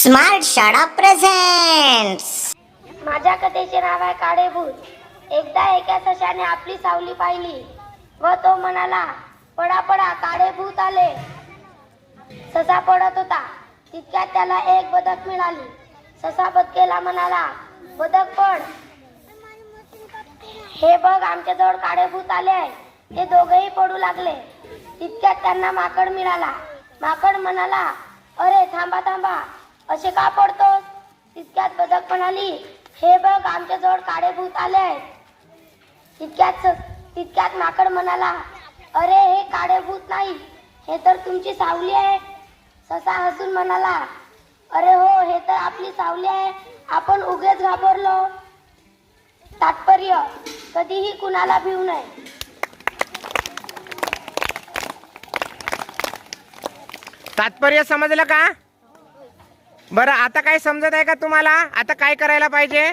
Smart शाळा presents माझ्या कथेचे नाव आहे काळेभूत. एकदा एका सशाने आपली सावली पाहिली व तो म्हणाला पडा पडा काळेभूत आले. ससा पडत होता. तितक्यात त्याला एक बदक मिळाली. ससा बदकेला म्हणाला बदक पड. हे बघ आमच्याजवळ काळेभूत आले आहे ते दोघेही पडू लागले. तितक्यात त्यांना माकड मिळाला. माकड म्हणाला अरे थांबा थांबा. असे का पडतोस? तितक्यात बदक म्हणाली हे बघ आमच्या जवळ काळे भूत आले आहेत. तितक्यात तितक्यात माकड म्हणाला अरे हे काळे भूत नाही हे तर तुमची सावली आहे. ससा हसून म्हणाला अरे हो हे तर आपली सावली आहे आपण उगेच घाबरलो. तात्पर्य कधीही कुणाला भिवू नये. तात्पर्य समजलं का? बरं आता काय समजत आहे का तुम्हाला? आता काय करायला पाहिजे?